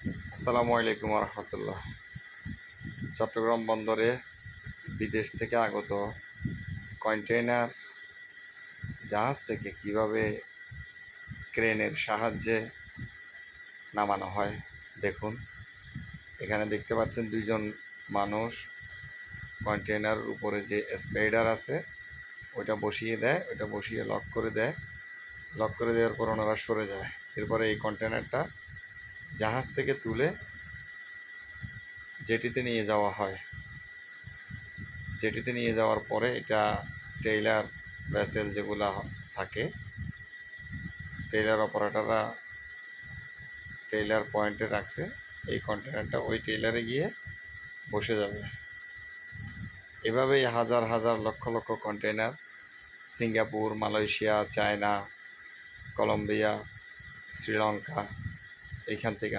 আসসালামু আলাইকুম রহমতুল্লাহ চট্টগ্রাম বন্দরে বিদেশ থেকে আগত কন্টেইনার জাহাজ থেকে কীভাবে ক্রেনের সাহায্যে নামানো হয়, দেখুন। এখানে দেখতে পাচ্ছেন দুইজন মানুষ, কন্টেইনার উপরে যে স্পাইডার আছে, ওইটা বসিয়ে দেয়, ওইটা বসিয়ে লক করে দেয়। লক করে দেওয়ার পর ওনারা সরে যায়। এরপরে এই কন্টেনারটা জাহাজ থেকে তুলে জেটিতে নিয়ে যাওয়া হয়। জেটিতে নিয়ে যাওয়ার পরে এটা টেইলার ভ্যাসেল যেগুলো থাকে টেইলার অপারেটররা টেইলার পয়েন্টে রাখছে, এই কন্টেনারটা ওই টেইলারে গিয়ে বসে যাবে। এভাবেই হাজার হাজার lakh lakh container Singapore, Malaysia, China, Colombia, Sri Lanka এইখান থেকে